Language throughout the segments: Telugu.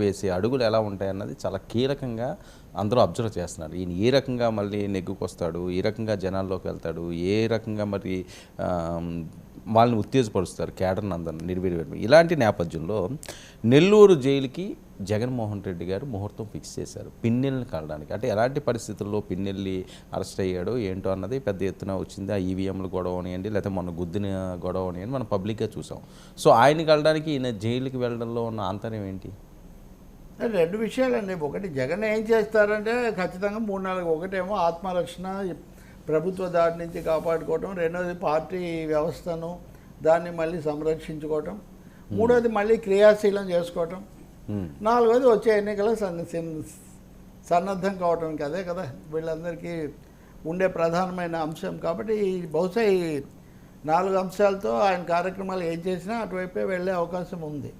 వేసే అడుగులు ఎలా ఉంటాయన్నది చాలా కీలకంగా అందరూ అబ్జర్వ్ చేస్తున్నారు. ఈయన ఏ రకంగా మళ్ళీ నెగ్గుకొస్తాడు ఏ రకంగా జనాల్లోకి వెళ్తాడు ఏ రకంగా మరి వాళ్ళని ఉత్తేజపరుస్తారు కేడర్ని అందరిని నిర్వీర్యం ఇలాంటి నేపథ్యంలో నెల్లూరు జైలుకి జగన్మోహన్ రెడ్డి గారు ముహూర్తం ఫిక్స్ చేశారు. పిన్నెల్ని కలడానికి. అంటే ఎలాంటి పరిస్థితుల్లో పిన్నెల్లి అరెస్ట్ అయ్యాడో ఏంటో అన్నది పెద్ద ఎత్తున వచ్చింది. ఆ ఈవీఎంలు గొడవ అనియండి లేకపోతే మొన్న గుద్దిన గొడవ అనియండి మనం పబ్లిక్గా చూసాం. సో ఆయన కలడానికి ఈయన జైలుకి వెళ్ళడంలో ఉన్న ఆంతర్యం ఏంటి? రెండు విషయాలండి. ఒకటి జగన్ ఏం చేస్తారంటే ఖచ్చితంగా మూడు నాలుగు ఒకటేమో ఆత్మరక్షణ ప్రభుత్వ దాడి నుంచి కాపాడుకోవటం రెండోది పార్టీ వ్యవస్థను దాన్ని మళ్ళీ సంరక్షించుకోవటం మూడోది మళ్ళీ క్రియాశీలం చేసుకోవటం. నాలుగోది వచ్చే ఎన్నికల సన్న సిన్- సన్నద్ధం కావటం అదే కదా. వీళ్ళందరికీ ఉండే ప్రధానమైన అంశం కాబట్టి ఈ బహుశా ఈ నాలుగు అంశాలతో ఆయన కార్యక్రమాలు ఏం చేసినా అటువైపే వెళ్ళే అవకాశం ఉంది.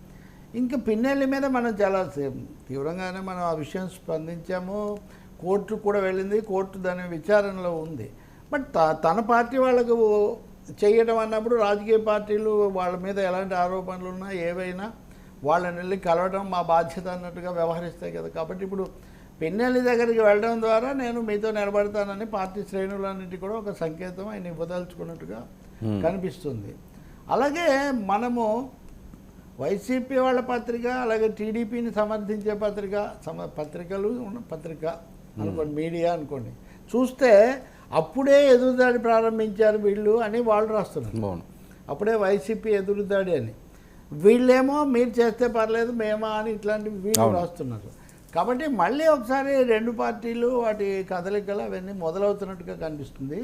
ఇంకా పిన్నెల్లి మీద మనం చాలా తీవ్రంగానే మనం ఆ విషయం స్పందించాము. కోర్టు కూడా వెళ్ళింది. కోర్టు దాని విచారణలో ఉంది. బట్ త- తన పార్టీ వాళ్ళకు చేయడం అన్నప్పుడు రాజకీయ పార్టీలు వాళ్ళ మీద ఎలాంటి ఆరోపణలు ఉన్నా ఏవైనా వాళ్ళని వెళ్ళి కలవడం మా బాధ్యత అన్నట్టుగా వ్యవహరిస్తాయి కదా. కాబట్టి ఇప్పుడు పిన్నెల్లి దగ్గరికి వెళ్ళడం ద్వారా నేను మీతో నిలబడతానని పార్టీ శ్రేణులన్నిటి కూడా ఒక సంకేతం ఆయన ఇవ్వదలుచుకున్నట్టుగా కనిపిస్తుంది. అలాగే మనము వైసీపీ వాళ్ళ పత్రిక అలాగే టీడీపీని సమర్థించే పత్రిక సమ పత్రికలు ఉన్న పత్రిక అనుకోండి మీడియా అనుకోండి. చూస్తే అప్పుడే ఎదురుదాడి ప్రారంభించారు వీళ్ళు అని వాళ్ళు రాస్తున్నారు. అప్పుడే వైసీపీ ఎదురుదాడి అని. వీళ్ళేమో మీరు చేస్తే పర్లేదు మేమా అని ఇట్లాంటివి వీళ్ళు. రాస్తున్నారు. కాబట్టి మళ్ళీ ఒకసారి రెండు పార్టీలు వాటి కదలికలు అవన్నీ మొదలవుతున్నట్టుగా కనిపిస్తుంది.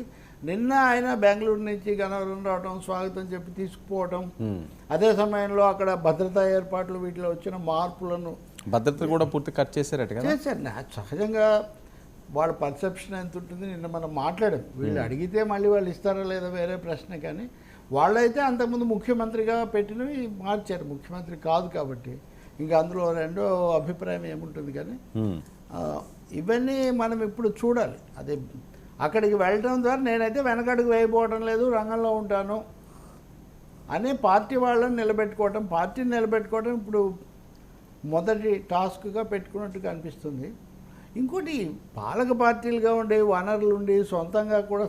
నిన్న ఆయన బెంగళూరు నుంచి గనవరం రావడం స్వాగతం చెప్పి తీసుకుపోవడం Hmm. అదే సమయంలో అక్కడ భద్రతా ఏర్పాట్లు వీటిలో వచ్చిన మార్పులను భద్రత కూడా పూర్తి కట్ చేశారట చేశారు. సహజంగా వాళ్ళ పర్సెప్షన్ ఎంత ఉంటుంది నిన్న మనం మాట్లాడాం. వీళ్ళు అడిగితే మళ్ళీ వాళ్ళు ఇస్తారా లేదా వేరే ప్రశ్న కానీ వాళ్ళైతే అంతకుముందు ముఖ్యమంత్రిగా పెట్టినవి మార్చారు. ముఖ్యమంత్రి కాదు కాబట్టి. ఇంకా అందులో రెండో అభిప్రాయం ఏముంటుంది కానీ ఇవన్నీ మనం ఇప్పుడు చూడాలి. అదే అక్కడికి వెళ్ళడం ద్వారా నేనైతే వెనకడుగు వేయబోవడం లేదు రంగంలో ఉంటాను అనే పార్టీ వాళ్ళని నిలబెట్టుకోవటం పార్టీని నిలబెట్టుకోవడం ఇప్పుడు మొదటి టాస్క్గా పెట్టుకున్నట్టు కనిపిస్తుంది. ఇంకోటి పాలక పార్టీలుగా ఉండే వనరులు ఉండి సొంతంగా కూడా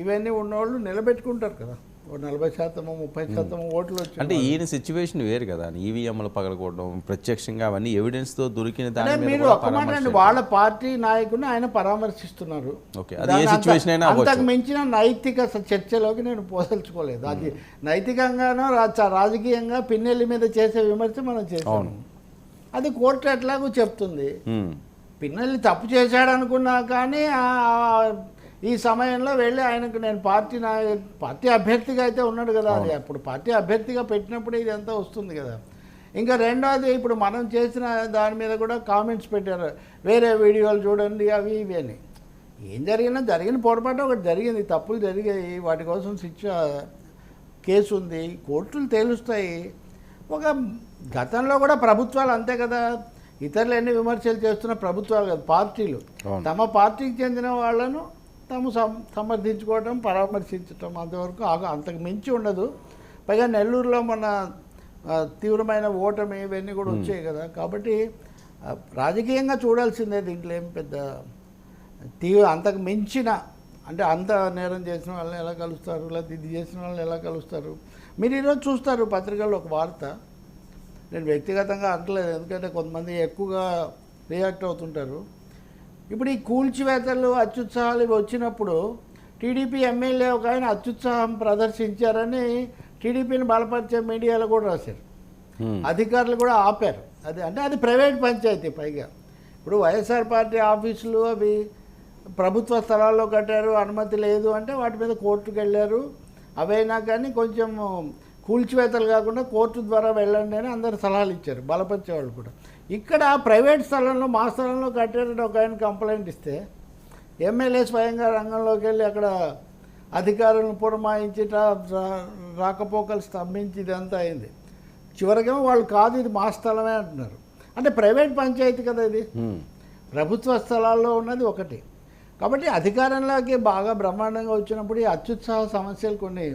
ఇవన్నీ ఉన్నవాళ్ళు నిలబెట్టుకుంటారు కదా. నలభై శాతము ముప్పై శాతం ఓట్లు వచ్చి అంటే ఈయన సిచ్యువేషన్ వేరు కదా. ఈవీఎంలు పగలకూడడం ప్రత్యక్షంగా అవన్నీ ఎవిడెన్స్తో దొరికిన దాని మీరు ఒక్క మాట అండి వాళ్ళ పార్టీ నాయకుడిని ఆయన పరామర్శిస్తున్నారు. ఓకే అది ఏ సిచ్యువేషన్ అయినా అంతకు మించిన నైతిక చర్చలోకి నేను పోదలుచుకోలేదు. అది నైతికంగానో రాజకీయంగా పిన్నెల్లి మీద చేసే విమర్శ మనం చేసాము. అది కోర్టు ఎట్లాగో చెప్తుంది. పిన్నెల్లి తప్పు చేశాడు అనుకున్నా కానీ ఈ సమయంలో వెళ్ళి ఆయనకు నేను పార్టీ నా పార్టీ అభ్యర్థిగా అయితే ఉన్నాడు కదా అది అప్పుడు పార్టీ అభ్యర్థిగా పెట్టినప్పుడు ఇదంతా వస్తుంది కదా. ఇంకా రెండోది ఇప్పుడు మనం చేసిన దాని మీద కూడా కామెంట్స్ పెట్టారు. వేరే వీడియోలు చూడండి అవి ఇవి అని. ఏం జరిగినా జరిగిన పొరపాటు ఒకటి జరిగింది. తప్పులు జరిగాయి. వాటి కోసం శిక్ష కేసు ఉంది. కోర్టులు తేలుస్తాయి. ఒక గతంలో కూడా ప్రభుత్వాలు అంతే కదా. ఇతరులు ఎన్ని విమర్శలు చేస్తున్న ప్రభుత్వాలు కదా పార్టీలు. తమ పార్టీకి చెందిన వాళ్ళను తాము సమర్థించుకోవటం పరామర్శించటం అంతవరకు అంతకు మించి ఉండదు. పైగా నెల్లూరులో మన తీవ్రమైన ఓటమి ఇవన్నీ కూడా వచ్చాయి కదా. కాబట్టి రాజకీయంగా చూడాల్సిందే దీంట్లో ఏం పెద్ద తీవ్ర అంతకు మించిన అంటే అంత నేరం చేసిన వాళ్ళని ఎలా కలుస్తారు? లేకపోతే ఇది చేసిన వాళ్ళని ఎలా కలుస్తారు? మీరు ఈరోజు చూస్తారు పత్రికల్లో ఒక వార్త. నేను వ్యక్తిగతంగా అంటలేదు ఎందుకంటే కొంతమంది ఎక్కువగా రియాక్ట్ అవుతుంటారు. ఇప్పుడు ఈ కూల్చివేతలు అత్యుత్సాహాలు ఇవి వచ్చినప్పుడు టీడీపీ ఎమ్మెల్యే ఒక ఆయన అత్యుత్సాహం ప్రదర్శించారని టీడీపీని బలపరిచే మీడియాలో కూడా రాశారు. అధికారులు కూడా ఆపారు. అది అంటే అది ప్రైవేట్ పంచాయతీ పైగా. ఇప్పుడు వైఎస్ఆర్ పార్టీ ఆఫీసులు అవి ప్రభుత్వ స్థలాల్లో కట్టారు అనుమతి లేదు అంటే వాటి మీద కోర్టుకు వెళ్ళారు. అవైనా కానీ కొంచెం కూల్చివేతలు కాకుండా కోర్టు ద్వారా వెళ్ళండి అని అందరు సలహాలు ఇచ్చారు బలపరిచేవాళ్ళు కూడా. ఇక్కడ ప్రైవేట్ స్థలంలో మా స్థలంలో కట్టారని ఒక ఆయన కంప్లైంట్ ఇస్తే ఎమ్మెల్యే స్వయంగా రంగంలోకి వెళ్ళి అక్కడ అధికారులను పురమాయించి రా- రా- రాకపోకలు స్తంభించి ఇదంతా అయింది. చివరికేమో వాళ్ళు కాదు ఇది మా స్థలమే అంటున్నారు. అంటే ప్రైవేట్ పంచాయతీ కదా ఇది. ప్రభుత్వ స్థలాల్లో ఉన్నది ఒకటి. కాబట్టి అధికారంలోకి బాగా బ్రహ్మాండంగా వచ్చినప్పుడు ఈ అత్యుత్సాహ సమస్యలు కొన్ని